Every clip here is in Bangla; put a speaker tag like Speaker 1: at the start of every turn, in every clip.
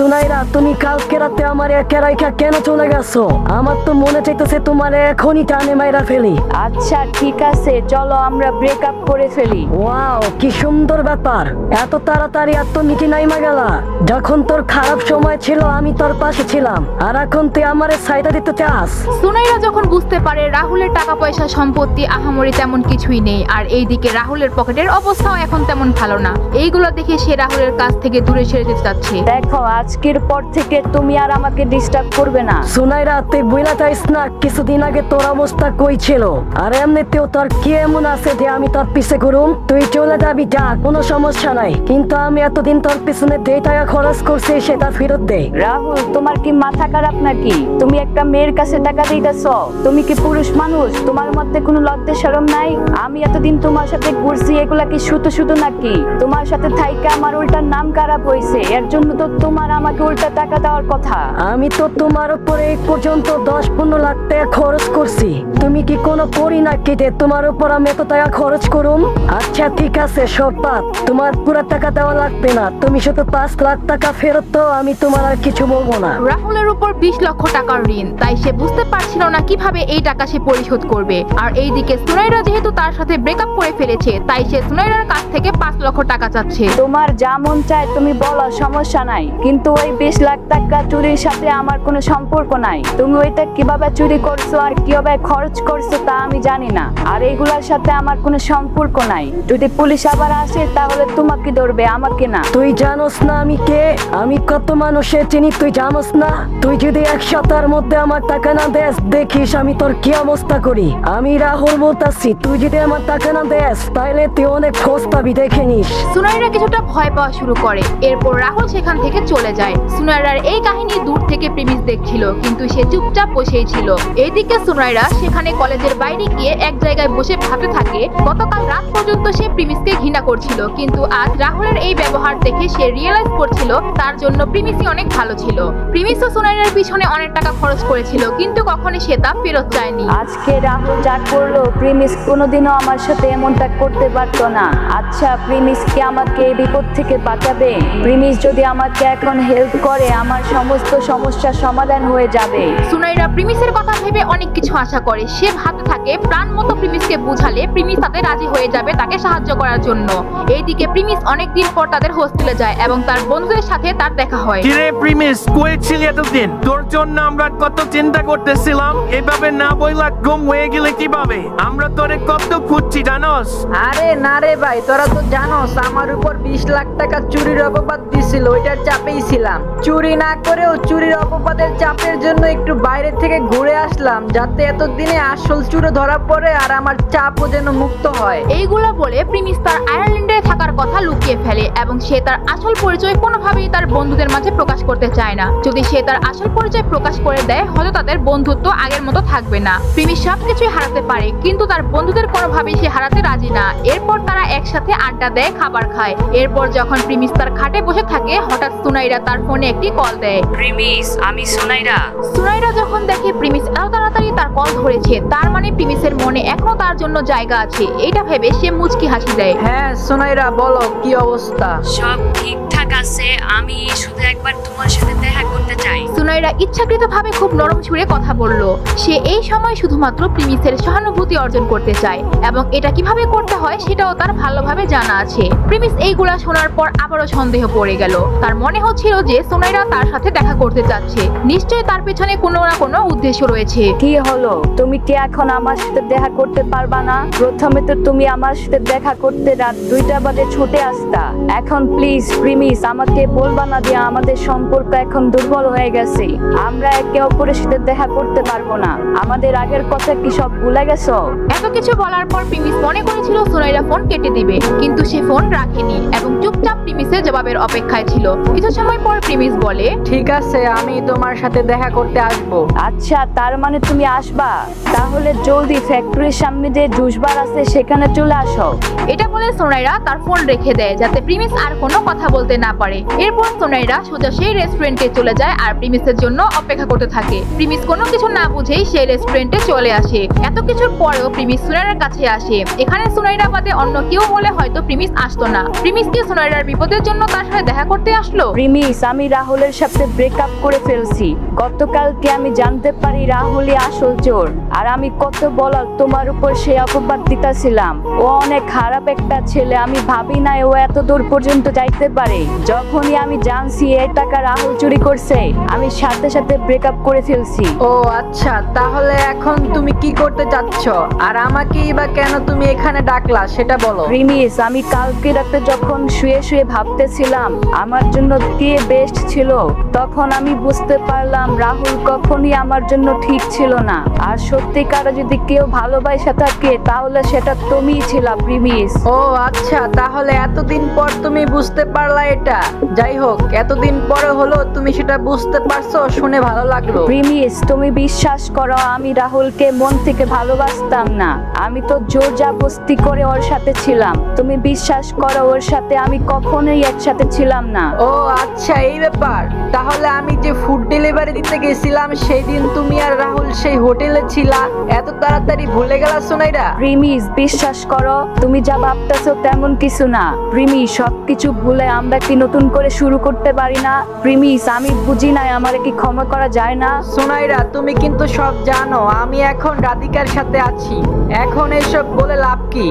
Speaker 1: সুনাইরা তুমি কালকে রাতে আমার একা রাইখা কেন চলে গেছো? আমার তো মনে চাইতেছে তোমার এখনই টানে মাইরা ফেলি।
Speaker 2: আচ্ছা ঠিক আছে চলো আমরা ব্রেকআপ করে ফেলি।
Speaker 1: ওয়াও কি সুন্দর ব্যাপার। এত তাড়াতাড়ি এত মিটি নাইমা গেলা। যখন তোর খারাপ সময় ছিল আমি তোর পাশে ছিলাম। আর এখন তুই আমারে সাইডা দিতে চাস।
Speaker 3: সুনাইরা যখন বুঝতে পারে রাহুলের টাকা পয়সা সম্পত্তি আহামরি তেমন কিছুই নেই আর এইদিকে রাহুলের পকেটের অবস্থাও এখন তেমন ভালো না। এইগুলো দেখে সে রাহুলের কাছ থেকে দূরে সরে যেতে চাচ্ছে।
Speaker 2: দেখো আজকের পর থেকে তুমি আর আমাকে ডিস্টার্ব করবে না।
Speaker 1: সুনাইরা তুই বুঝলা চাইস না কিছুদিন আগে তোর অবস্থা কই ছিল? আর এমনিতেও তোর কি এমন আছে যে আমি তোর পিছে করুম তুই চলে যাবি যা কোনো সমস্যা নাই। কিন্তু আমি এতদিন তোর পিছনে যে টাকা খরচ করছি সেটা ফেরত দে।
Speaker 2: রাহুল তোমার কি মাথা খারাপ নাকি? তুমি একটা মেয়ের কাছে টাকা দিতেছ। তুমি কি পুরুষ মানুষ? তোমার মধ্যে কোনো লজ্জা শরম নাই? আমি এতদিন তোমার সাথে ঘুরছি এগুলা কি শুধু শুধু নাকি? তোমার সাথে থাইকা আমার উল্টা নাম খারাপ হয়েছে এর জন্য তো তোমার আমাকে উল্টা টাকা দেওয়ার কথা।
Speaker 1: আমি তো তোমার উপরে এই পর্যন্ত দশ পনেরো লাখ টাকা খরচ করছি। তুমি কি কোনো করি না কি যে তোমার উপর আমি এত টাকা খরচ করুম? আচ্ছা ঠিক আছে সব পাত তোমার পুরো টাকা দেওয়া লাগবে না। তুমি শুধু পাঁচ লাখ টাকা ফেরত তো আমি তোমার আর কিছু বলব না।
Speaker 3: রাহুলের উপর বিশ লক্ষ টাকার ঋণ। তাই সে বুঝতে পারছিল না কীভাবে এই টাকা সে পরিশোধ করবে। আর এইদিকে সুনাইরা যেহেতু তার সাথে ব্রেকআপ করে ফেলেছে তাই সে সুনাইরার কাছ থেকে পাঁচ লক্ষ টাকা চাচ্ছে।
Speaker 2: তোমার যা মন চায় তুমি বলো সমস্যা নাই। কিন্তু ওই বিশ লাখ টাকা চুরির সাথে আমার কোনো সম্পর্ক নাই। তুমি ওইটা কীভাবে চুরি করছ আর কীভাবে খরচ করছ তা আমি জানি না। আর এইগুলোর সাথে আমার কোনো সম্পর্ক নাই। যদি পুলিশ আবার আসে তাহলে তোমাকে ধরবে আমাকে না।
Speaker 1: তুই জানোস না আমি কে? আমি কত মানুষের চিনি তুই জানোস না? তুই যদি এক সপ্তাহের মধ্যে আমার টাকা না দেস দেখিস আমি তোর কি অবস্থা করি। আমি রাহুল বলতাছি তুই যদি আমার টাকা না দেস তাহলে তুই অনেক খোঁজ পাবি দেখে নিস।
Speaker 3: সুনাইরা কিছুটা ভয় পাওয়া শুরু করে। এরপর রাহুল সেখান থেকে চলে যায়। সুনাইরার এই কাহিনী দূর থেকে প্রেমিস দেখছিল কিন্তু সে চুপচাপ বসেই ছিল। এইদিকে সুনাইরা সেখানে কলেজের বাইরে গিয়ে এক জায়গায় বসে ভাবতে থাকে গতকাল রাত পর্যন্ত সে প্রিমিসকে ঘৃণা করছিল। কিন্তু আজ রাহুলের এই ব্যবহার দেখে সে রিয়েলাইজ করছিল তার জন্য প্রিমিসই অনেক ভালো ছিল। প্রিমিসও সুনাইরার পিছনে অনেক টাকা খরচ করেছিল কিন্তু কখনো সে তা ফেরত চায়নি।
Speaker 2: আজকে রাহুল যা করল প্রিমিস কোনোদিনও আমার সাথে এমনটা করতে পারতো না। আচ্ছা প্রিমিস কি আমাকে এই বিপদ থেকে বাঁচাবে? প্রিমিস যদি আমাকে এখন হেল্প করে আমার সমস্ত সমস্যার সমাধান হয়ে যাবে।
Speaker 3: সুনাইরা প্রিমিসের কথা ভেবে অনেক কিছু আশা করে। সে ভাবতে থাকে প্রাণ মতো প্রিমিসকে বুঝালে প্রিমিস তাতে রাজি হয়ে যাবে তাকে সাহায্য করার জন্য। এইদিকে প্রিমিস অনেক দিন পর তাদের হোস্টেলে যায় এবং তার বন্ধুদের সাথে তার দেখা হয়।
Speaker 4: কিরে প্রিমিস কই ছিলি এতদিন? তোর জন্য আমরা কত চিন্তা করতেছিলাম এভাবে না বইলা গুম হয়ে গেলে কীভাবে? আমরা তোরে কত খুঁজছি জানোস?
Speaker 5: আরে না রে ভাই তোরা তো জানোস আমার উপর বিশ লাখ টাকা চুরির অপবাদ দিছিল ওইটার চাপেই ছিলাম। চুরি না করেও চুরির অপবাদের চাপের জন্য একটু বাইরে থেকে ঘুরে আসলাম যাতে এতদিনে আসল চুরে ধরা পড়ে আর আমার চাপও যেন মুক্ত হয়।
Speaker 3: এইগুলো বলে প্রিমিস তার আয়ারল্যান্ডে থাকার কথা লুকিয়ে ফেলে এবং সে তার আসল পরিচয় কোনোভাবেই তার বন্ধুদের মাঝে প্রকাশ করতে চায় না। যদি সে তার আসল পরিচয় প্রকাশ করে দেয় হয়তো তাদের বন্ধুত্ব আগের মতো থাকবে না। প্রিমিস সবকিছুই হারাতে পারে কিন্তু তার বন্ধুদের কোনোভাবেই সে হারাতে রাজি না। এরপর তারা একসাথে আড্ডা দেয় খাবার খায়। এরপর যখন প্রিমিস তার খাটে বসে থাকে হঠাৎ সুনাইরা তার ফোনে একটি কল দেয়।
Speaker 2: প্রিমিস আমি সুনাইরা।
Speaker 3: সুনাইরা যখন দেখে প্রিমিস এত তাড়াতাড়ি তার কল ধরেছে। তার মানে প্রিমিসের মনে এখনও তার জন্য জায়গা আছে। এটা ভেবে সে মুচকি হাসি দেয়।
Speaker 5: হ্যাঁ সোনাইরা বলো কি অবস্থা?
Speaker 6: সব ঠিকঠাক আছে আমি শুধু একবার তোমার সাথে দেখা করতে চাই।
Speaker 3: সুনাইরা ইচ্ছাকৃতভাবে খুব নরম সুরে কথা বলল। সে এই সময় শুধুমাত্র প্রিমিসের সহানুভূতি অর্জন করতে চায় এবং এটা কীভাবে করতে হয় সেটাও তার ভালোভাবে জানা আছে। প্রিমিস এইগুলা শোনার পর আবারও সন্দেহ পড়ে গেল। তার মনে হচ্ছিল যে সোনাইরা তার সাথে দেখা করতে চাচ্ছে। নিশ্চয়ই তার পেছনে কোনো না কোনো উদ্দেশ্য রয়েছে।
Speaker 2: কি হলো? তুমি কি এখন আমার সাথে দেখা করতে পারবা না? প্রথমে তো তুমি আমার সাথে দেখা করতে রাত দুইটা বাজে ছুটে আসতা। এখন প্লিজ প্রিমিস আমাকে বলবা না যে আমাদের সম্পর্ক এখন দুর্বল হয়ে গেছে। আমরা একে অপরের সাথে দেখা করতে পারব না। আমাদের আগের কথা কি সব ভুলে গেছো?
Speaker 3: এত কিছু বলার পর প্রিমিস মনে করেছিল সোনাইরা ফোন কেটে দিবে কিন্তু সে ফোন রাখেনি এবং চুপচাপ প্রিমিসের জবাবের অপেক্ষায় ছিল। কিছু সময় পর প্রিমিস বলে
Speaker 5: ঠিক আছে আমি তোমার সাথে দেখা করতে আসব।
Speaker 2: আচ্ছা তার মানে তুমি আসবা? তাহলে জলদি ফ্যাক্টরির সামনে যে জুস বার আছে সেখানে চলে আসো।
Speaker 3: এটা বলে সোনাইরা তার ফোন রেখে দেয় যাতে প্রিমিস আর কোনো কথা বলতে না পারে। এরপর সোনাইরা সোজা সেই রেস্টুরেন্টে চলে যায় আর প্রিমিসের জন্য অপেক্ষা করতে থাকে। প্রিমিস কোনো কিছু না বুঝেই সেই রেস্টুরেন্টে চলে আসে। এত কিছুর পরেও প্রিমিস সুনাইরার কাছে আসে। এখানে সোনাইরা বাদে অন্য কেউ হলে হয়তো প্রিমিস আসতো না। প্রিমিস কি সুনাইরার বিপদের জন্য তার সাথে দেখা করতে আসলো?
Speaker 2: প্রিমিস আমি রাহুলের সাথে ব্রেকআপ করে ফেলছি। গতকালকে আমি জানতে পারি রাহুলই আসল চোর। আর আমি কত বলার তোমার উপর সে অপবাদ দিতেছিলাম। ও অনেক খারাপ একটা ছেলে, আমি ভাবি না ও এত দূর পর্যন্ত যাইতে পারে। যখনই আমি জানছি এই টাকা রাহুল চুরি করছে আমি সাথে সাথে ব্রেকআপ করে ফেলছি।
Speaker 5: ও আচ্ছা তাহলে এখন তুমি কি করতে চাচ্ছ? আর আমাকেই বা কেন তুমি এখানে ডাকলা সেটা বলো।
Speaker 2: প্রিমিস আমি কালকে রাতে যখন শুয়ে শুয়ে ভাবতেছিলাম আমার জন্য কে বেস্ট ছিল তখন আমি বুঝতে পারলাম রাহুল কখনই আমার জন্য ঠিক ছিল না। আর সত্যিকার যদি কেউ ভালোবাসা থাকে তাহলে সেটা তুমিই ছিলা প্রিমিস
Speaker 5: ও আচ্ছা তাহলে এতদিন পর তুমি বুঝতে পারলা এটা যাই হোক এতদিন পরে হলো তুমি সেটা বুঝতে পারছ শুনে ভালো লাগল।
Speaker 2: প্রিমিস তুমি বিশ্বাস করো আমি রাহুলকে মন থেকে ভালোবাসতাম না। আমি তো জোর জাবস্তি করে ওর সাথে ছিলাম। তুমি বিশ্বাস করো ওর সাথে আমি কখনোই একসাথে ছিলাম না।
Speaker 5: ও আচ্ছা এই ব্যাপার। তাহলে আমি যে ফুড ডেলিভারি দিতে গেছিলাম সেই দিন তুমি আর রাহুল সেই হোটেলে ছিলা। এত তাড়াতাড়ি ভুলে গেলা সোনাইরা।
Speaker 2: প্রিমিস বিশ্বাস করো তুমি যা ভাবতেছো তেমন কিছু না। প্রিমি সবকিছু ভুলে আমরা কি নতুন করে শুরু করতে পারি না। প্রিমিস আমি বুঝি না আমার কি ক্ষমা করা যায় না?
Speaker 5: সোনাইরা তুমি কিন্তু সব জানো আমি এখন রাধিকার সাথে আছি। এখন এসব বলে লাভ কি?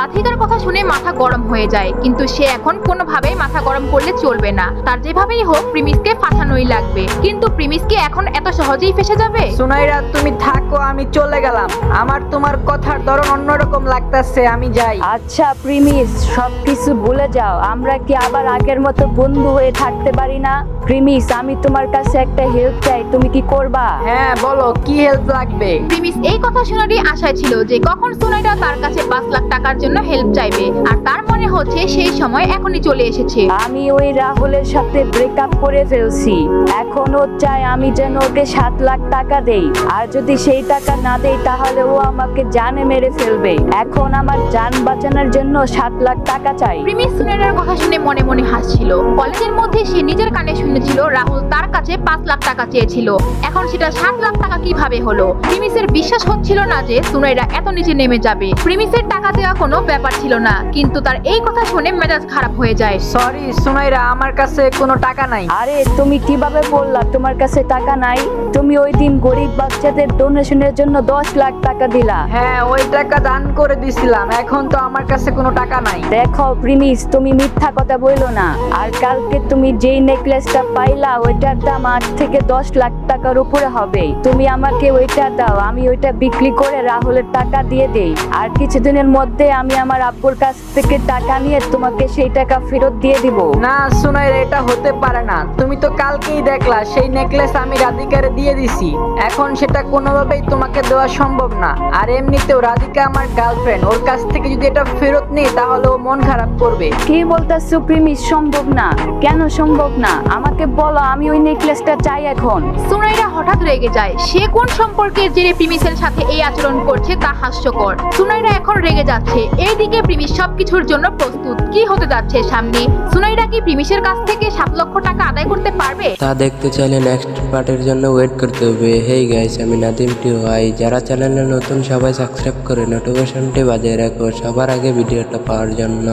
Speaker 3: রাধিকার কথা শুনে মাথা গরম হয়ে যায় কিন্তু সে এখন কোনোভাবেই মাথা গরম করলে চলবে না। তার যেভাবেই হোক প্রিমিসকে ফাঁসানোই লাগবে। কিন্তু প্রিমিস কি এখন এত সহজেই ফেসে যাবে?
Speaker 5: সোনাইরা তুমি থাকো আমি চলে গেলাম। আমার তোমার কথার ধরন অন্যরকম লাগতাছে আমি যাই।
Speaker 2: আচ্ছা প্রিমিস সবকিছু ভুলে যাও। আমরা কি আবার আগের মতো বন্ধু হয়ে থাকতে পারি না? প্রিমিস আমি তোমার কাছে একটা হেল্প চাই তুমি কি করবা?
Speaker 5: হ্যাঁ বলো কি হেল্প লাগবে?
Speaker 3: প্রিমিস এই কথা শোনারই আশায় ছিল যে কখন সুনাইরা তার কাছে পাঁচ লাখ টাকার জন্য হেল্প চাইবে। আর তার মনে হচ্ছে সেই সময় এখনই চলে এসেছে।
Speaker 2: আমি ওই রাহুলের সাথে ব্রেকআপ করে ফেলছি। এখন ও চায় আমি যেন ওকে সাত লাখ টাকা দেই। আর যদি সেই টাকা না দেই তাহলে ও আমাকে জানে মেরে ফেলবে। এখন আমার জান বাঁচানোর জন্য সাত লাখ টাকা চাই।
Speaker 3: প্রিমিস সুনাইরার কথা শুনে মনে মনে হাসছিল। কলেজের মধ্যে সে নিজের কানে শুনেছিল রাহুল তার কাছে পাঁচ লাখ টাকা চেয়েছিল। এখন সেটা সাত লাখ টাকা কীভাবে হলো? প্রিমিসের বিশ্বাস হচ্ছিল না যে সুনাইরা এত নিচে নেমে যাবে। প্রিমিসের টাকা দেওয়া কোনো ব্যাপার ছিল না কিন্তু তার এই কথা শুনে মেজাজ খারাপ হয়ে যায়।
Speaker 5: সরি সোনাইরা আমার কাছে কোনো টাকা নাই।
Speaker 2: আরে তুমি কীভাবে বললা তোমার কাছে টাকা নাই? তুমি ওই দিন গরিব বাচ্চাদের ডোনেশনের জন্য দশ লাখ টাকা দিলা।
Speaker 5: হ্যাঁ ওই টাকা দান করে দিছিলাম এখন তো আমার কাছে কোনো টাকা নাই।
Speaker 2: দেখো প্রিমিস তুমি মিথ্যা কথা বইলো না। আর কালকে তুমি যেই নেকলেসটা পাইলা ওইটার দাম আট থেকে দশ লাখ টাকার উপরে হবে। তুমি আমাকে ওইটা দাও আমি ওইটা বিক্রি করে রাহুলের টাকা দিয়ে দেই। আর কিছুদিনের মধ্যে আমি আমার আব্বুর কাছ থেকে টাকা নিয়ে তোমাকে সেই টাকা ফেরত দিয়ে দিব।
Speaker 5: না সোনাইরা এটা হতে পারে না। তুমি তো কালকেই দেখলা সেই নেকলেস আমি রাধিকারে দিয়ে দিছি। এখন সেটা কোনোভাবেই তোমাকে দেওয়া সম্ভব না। আর এমনিতেও রাধিকা আমার গার্লফ্রেন্ড ওর কাছ থেকে যদি এটা ফেরত নেই তাহলে ও মন খারাপ করবে।
Speaker 2: কি বলতেছো প্রিমিস সম্ভব না। কেন সম্ভব না? আমাকে বলো আমি ওই নেকলেসটা চাই এখন।
Speaker 3: সুনাইরা হঠাৎ রেগে যায়। সে কোন সম্পর্কের জেরে প্রিমিসের সাথে এই আচরণ করছে তা হাস্যকর। সুনাইরা এখন রেগে যাচ্ছে। এইদিকে প্রিমিস সবকিছুর জন্য প্রস্তুত। কি হতে যাচ্ছে সামনে? সুনাইরা কি প্রিমিসের কাছ থেকে সাত লক্ষ টাকা আদায় করতে পারবে?
Speaker 7: তা দেখতে চাইলে নেক্সট পার্টের জন্য ওয়েট করতে হবে। হেই গাইস আমি নাদিম টি ভাই যারা চ্যানেলে নতুন, সবাই সাবস্ক্রাইব করে নোটিফিকেশনটি বাজিয়ে রাখো। সবার আগে ভিডিওটা পাওয়ার জন্য।